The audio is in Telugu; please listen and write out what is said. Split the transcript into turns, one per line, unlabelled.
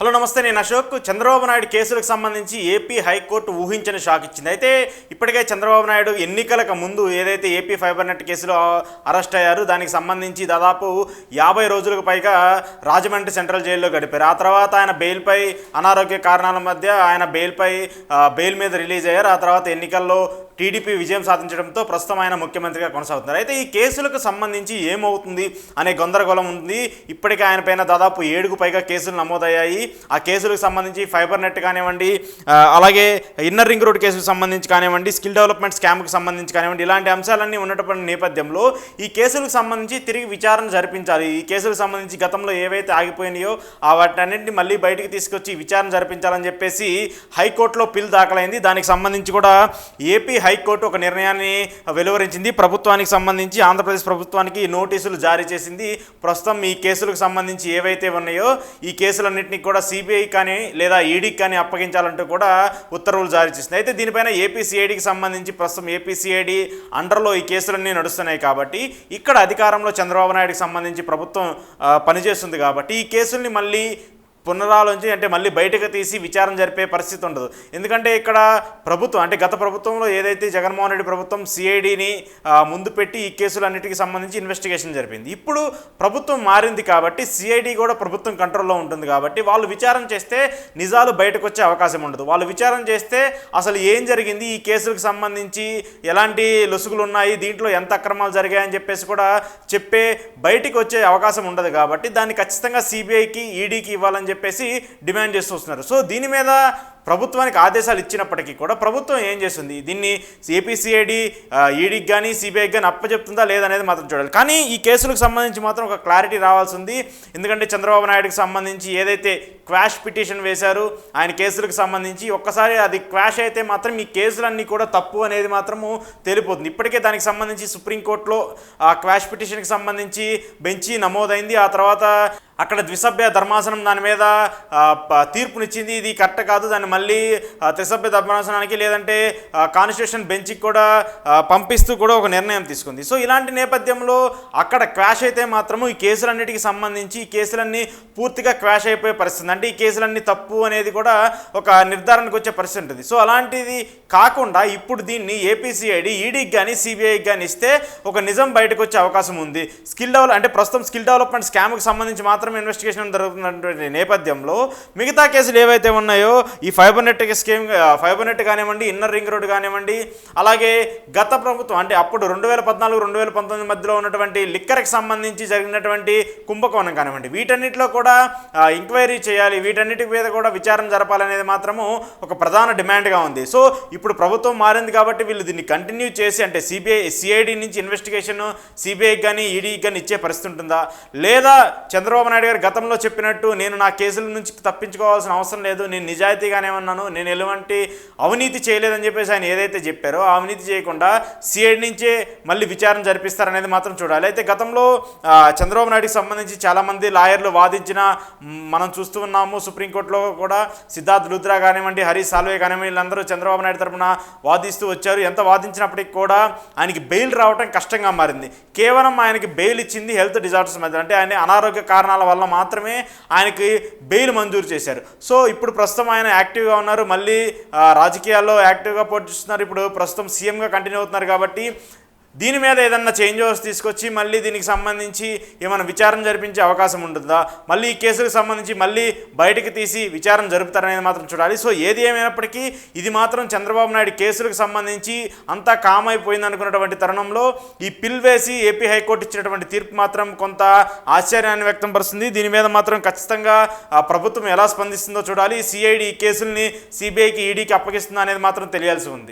హలో నమస్తే. నేను అశోక్. చంద్రబాబు నాయుడు కేసులకు సంబంధించి ఏపీ హైకోర్టు ఊహించని షాక్ ఇచ్చింది. అయితే ఇప్పటికే చంద్రబాబు నాయుడు ఎన్నికలకు ముందు ఏదైతే ఏపీ ఫైబర్ నెట్ కేసులో అరెస్ట్ అయ్యారు దానికి సంబంధించి దాదాపు యాభై రోజులకు పైగా రాజమండ్రి సెంట్రల్ జైల్లో గడిపారు. ఆ తర్వాత ఆయన బెయిల్పై అనారోగ్య కారణాల మధ్య ఆయన బెయిల్పై బెయిల్ మీద రిలీజ్ అయ్యారు. ఆ తర్వాత ఎన్నికల్లో టీడీపీ విజయం సాధించడంతో ప్రస్తుతం ఆయన ముఖ్యమంత్రిగా కొనసాగుతున్నారు. అయితే ఈ కేసులకు సంబంధించి ఏమవుతుంది అనే గందరగోళం ఉంది. ఇప్పటికే ఆయన పైన దాదాపు ఏడుకు పైగా కేసులు నమోదయ్యాయి. ఆ కేసులకు సంబంధించి ఫైబర్ నెట్ కానివ్వండి అలాగే ఇన్నర్ రింగ్ రోడ్ కేసుకు సంబంధించి కానివ్వండి స్కిల్ డెవలప్మెంట్ స్కామ్కి సంబంధించి కానివ్వండి ఇలాంటి అంశాలన్నీ ఉన్నటువంటి నేపథ్యంలో ఈ కేసులకు సంబంధించి తిరిగి విచారణ జరిపించాలి. ఈ కేసులకు సంబంధించి గతంలో ఏవైతే ఆగిపోయినాయో ఆ వాటన్నింటిని మళ్ళీ బయటికి తీసుకొచ్చి విచారణ జరిపించాలని చెప్పేసి హైకోర్టులో పిల్ దాఖలైంది. దానికి సంబంధించి కూడా ఏపీ హైకోర్టు ఒక నిర్ణయాన్ని వెలువరించింది. ప్రభుత్వానికి సంబంధించి ఆంధ్రప్రదేశ్ ప్రభుత్వానికి నోటీసులు జారీ చేసింది. ప్రస్తుతం ఈ కేసులకు సంబంధించి ఏవైతే ఉన్నాయో ఈ కేసులన్నింటినీ కూడా సిబిఐ కానీ లేదా ఈడీకి కానీ అప్పగించాలంటూ కూడా ఉత్తర్వులు జారీ చేసింది అయితే దీనిపైన ఏపీసీఐడికి సంబంధించి ప్రస్తుతం ఏపీసీఐడి అండర్లో ఈ కేసులన్నీ నడుస్తున్నాయి కాబట్టి ఇక్కడ అధికారంలో చంద్రబాబు నాయుడుకి సంబంధించి ప్రభుత్వం పనిచేస్తుంది కాబట్టి ఈ కేసుల్ని మళ్ళీ పునరాలోచించి అంటే మళ్ళీ బయటకు తీసి విచారం జరిపే పరిస్థితి ఉండదు. ఎందుకంటే ఇక్కడ ప్రభుత్వం అంటే గత ప్రభుత్వంలో ఏదైతే జగన్మోహన్ రెడ్డి ప్రభుత్వం సిఐడిని ముందు పెట్టి ఈ కేసులన్నిటికి సంబంధించి ఇన్వెస్టిగేషన్ జరిపింది. ఇప్పుడు ప్రభుత్వం మారింది కాబట్టి సిఐడి కూడా ప్రభుత్వం కంట్రోల్లో ఉంటుంది కాబట్టి వాళ్ళు విచారం చేస్తే నిజాలు బయటకు వచ్చే అవకాశం ఉండదు. వాళ్ళు విచారం చేస్తే అసలు ఏం జరిగింది? ఈ కేసులకు సంబంధించి ఎలాంటి లొసుగులు ఉన్నాయి? దీంట్లో ఎంత అక్రమాలు జరిగాయని చెప్పేసి కూడా చెప్పే బయటికి వచ్చే అవకాశం ఉండదు కాబట్టి దాన్ని ఖచ్చితంగా సిబిఐకి ఈడీకి ఇవ్వాలని చెప్పేసి డిమాండ్ చేస్తూ వస్తున్నారు. సో దీని మీద ప్రభుత్వానికి ఆదేశాలు ఇచ్చినప్పటికీ కూడా ప్రభుత్వం ఏం చేస్తుంది? దీన్ని ఏపీసీఐడి ఈడీకి కానీ సిబిఐకి కానీ అప్పచెప్తుందా లేదనేది మాత్రం చూడాలి. కానీ ఈ కేసులకు సంబంధించి మాత్రం ఒక క్లారిటీ రావాల్సి ఉంది. ఎందుకంటే చంద్రబాబు నాయుడుకి సంబంధించి ఏదైతే క్వాష్ పిటిషన్ వేశారు ఆయన కేసులకు సంబంధించి ఒక్కసారి అది క్వాష్ అయితే మాత్రం ఈ కేసులన్నీ కూడా తప్పు అనేది మాత్రము తేలిపోతుంది. ఇప్పటికే దానికి సంబంధించి సుప్రీంకోర్టులో ఆ క్వాష్ పిటిషన్కి సంబంధించి బెంచి నమోదైంది. ఆ తర్వాత అక్కడ ద్విసభ్య ధర్మాసనం దాని మీద తీర్పునిచ్చింది. ఇది కరెక్ట్ కాదు. దాన్ని మళ్ళీ త్రిసభ్య ధర్మాసనానికి లేదంటే కాన్స్టిట్యూషన్ బెంచ్కి కూడా పంపిస్తూ కూడా ఒక నిర్ణయం తీసుకుంది. సో ఇలాంటి నేపథ్యంలో అక్కడ క్వాష్ అయితే మాత్రము ఈ కేసులన్నిటికీ సంబంధించి ఈ కేసులన్నీ పూర్తిగా క్వాష్ అయిపోయే పరిస్థితి. అంటే ఈ కేసులన్నీ తప్పు అనేది కూడా ఒక నిర్ధారణకు వచ్చే పరిస్థితి ఉంటుంది. సో అలాంటిది కాకుండా ఇప్పుడు దీన్ని ఏపీసీఐడి ఈడీకి కానీ సిబిఐకి కానీ ఇస్తే ఒక నిజం బయటకు వచ్చే అవకాశం ఉంది. స్కిల్ డెవలప్ అంటే ప్రస్తుతం స్కిల్ డెవలప్మెంట్ స్కామ్కి సంబంధించి మాత్రమే ఇన్వెస్టిగేషన్ జరుగుతున్నటువంటి నేపథ్యంలో మిగతా కేసులు ఏవైతే ఉన్నాయో ఈ fibre net scheme fibre net కానివ్వండి ఇన్నర్ రింగ్ రోడ్ కానివ్వండి అలాగే గత ప్రభుత్వం అంటే అప్పుడు రెండు వేల పద్నాలుగు రెండు వేల పంతొమ్మిది మధ్యలో ఉన్నటువంటి లిక్కర్కి సంబంధించి జరిగినటువంటి కుంభకోణం కానివ్వండి వీటన్నిటిలో కూడా ఎంక్వైరీ చేయాలి వీటన్నిటి మీద కూడా విచారణ జరపాలనేది మాత్రము ఒక ప్రధాన డిమాండ్గా ఉంది. సో ఇప్పుడు ప్రభుత్వం మారింది కాబట్టి వీళ్ళు దీన్ని కంటిన్యూ చేసి అంటే సిబిఐ సిఐడి నుంచి ఇన్వెస్టిగేషన్ సిబిఐకి కానీ ఈడీకి కానీ ఇచ్చే పరిస్థితి ఉంటుందా? లేదా చంద్రబాబు నాయుడు గారు గతంలో చెప్పినట్టు నేను నా కేసుల నుంచి తప్పించుకోవాల్సిన అవసరం లేదు నేను నిజాయితీగానే ఉన్నాను నేను ఎలాంటి అవినీతి చేయలేదని చెప్పేసి ఆయన ఏదైతే చెప్పారో ఆ అవినీతి చేయకుండా సిఐడి నుంచే మళ్ళీ విచారణ జరిపిస్తారనేది మాత్రం చూడాలి. అయితే గతంలో చంద్రబాబు నాయుడుకి సంబంధించి చాలామంది లాయర్లు వాదించిన మనం చూస్తూ ఉన్నాము సుప్రీంకోర్టులో కూడా సిద్ధార్థ్ లుద్రా కానివ్వండి హరీష్ సాల్వే కానివ్వండి వీళ్ళందరూ చంద్రబాబు నాయుడు తరపున వాదిస్తూ వచ్చారు. ఎంత వాదించినప్పటికీ కూడా ఆయనకి బెయిల్ రావడం కష్టంగా మారింది. కేవలం ఆయనకి బెయిల్ ఇచ్చింది హెల్త్ డిజార్డర్స్ మధ్య అంటే ఆయన అనారోగ్య కారణాల వల్ల మాత్రమే ఆయనకి బెయిల్ మంజూరు చేశారు. సో ఇప్పుడు ప్రస్తుతం ఆయన యాక్టివ్గా ఉన్నారు. మళ్ళీ రాజకీయాల్లో యాక్టివ్గా పోటీస్తున్నారు ఇప్పుడు ప్రస్తుతం సీఎంగా కంటిన్యూ అవుతున్నారు కాబట్టి దీని మీద ఏదన్నా చేంజ్ ఓవర్స్ తీసుకొచ్చి మళ్ళీ దీనికి సంబంధించి ఏమైనా విచారణ జరిపించే అవకాశం ఉంటుందా? మళ్ళీ ఈ కేసులకు సంబంధించి మళ్ళీ బయటకు తీసి విచారణ జరుపుతారనేది మాత్రం చూడాలి. సో ఏది ఏమైనప్పటికీ ఇది మాత్రం చంద్రబాబు నాయుడు కేసులకు సంబంధించి అంతా కామ్ అయిపోయింది అనుకున్నటువంటి తరుణంలో ఈ పిల్ వేసి ఏపీ హైకోర్టు ఇచ్చినటువంటి తీర్పు మాత్రం కొంత ఆశ్చర్యాన్ని వ్యక్తం పరుస్తుంది దీని మీద మాత్రం ఖచ్చితంగా ప్రభుత్వం ఎలా స్పందిస్తుందో చూడాలి. సిఐడి ఈ కేసుల్ని సిబిఐకి ఈడీకి అప్పగిస్తుందా అనేది మాత్రం తెలియాల్సి ఉంది.